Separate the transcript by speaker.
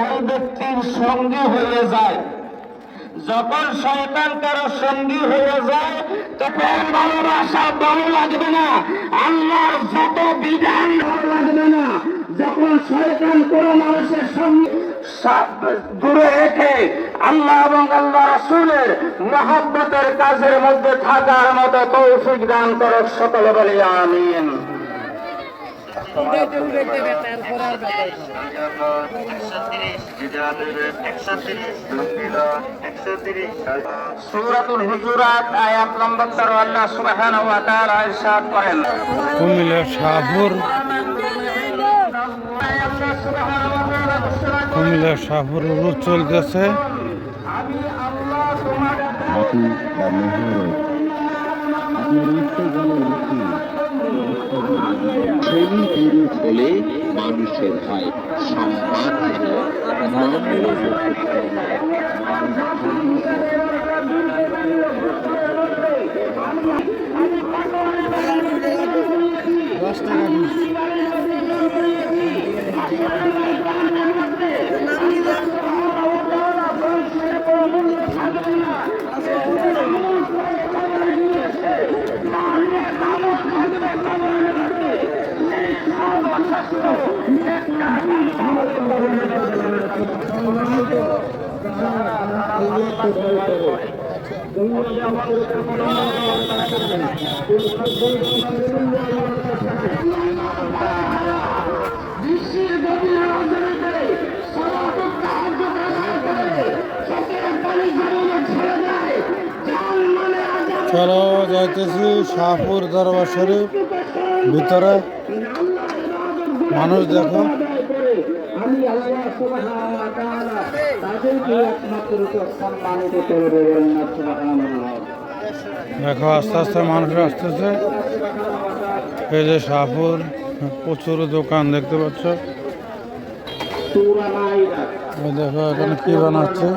Speaker 1: ওই ব্যক্তির সঙ্গী হয়ে যায়। যখন শয়তান কারও সঙ্গী হয়ে যায়, তখন ভালোবাসা ভালো লাগবে না। আল্লাহর যত বিধান ভালো লাগবে না। যখন শয়তান কোন মানুষের সঙ্গে দূরে রেখে আল্লাহ এবং আল্লাহ রাসূলের মহাব্বতের কাজের মধ্যে থাকার মতো তৌফিক দান করক সকলে বলি, আমিন। সূরাতুল হুজুরাত আয়াত নম্বর 13 আল্লাহ সুবহানাহু ওয়া তাআলা ইরশাদ করেন।
Speaker 2: কুমিল্লা শাহপুর। কুমিল্লা শাহপুর রোড চলতেছে।
Speaker 1: আমি আল্লাহ তোমার
Speaker 3: বা আপনার শ্রেণি পুরুষ হলে মানুষের হয় সম্মান। দশ ধর্মের
Speaker 1: বিশ্বের গভীর আলোচনা করে সর্বাত্মক সাহায্য প্রদান করে চোখের পানি জড়িয়ে ছেড়ে দেয় জান মানে আজাদ
Speaker 2: চলো যাইতেছি শাহপুর দরবার শরীফ ভিতরে। মানুষ দেখো দেখো, আস্তে আস্তে মানুষ আসতেছে। এই যে শাহপুর, প্রচুর দোকান দেখতে পাচ্ছ। দেখো এখানে কি বানাচ্ছে।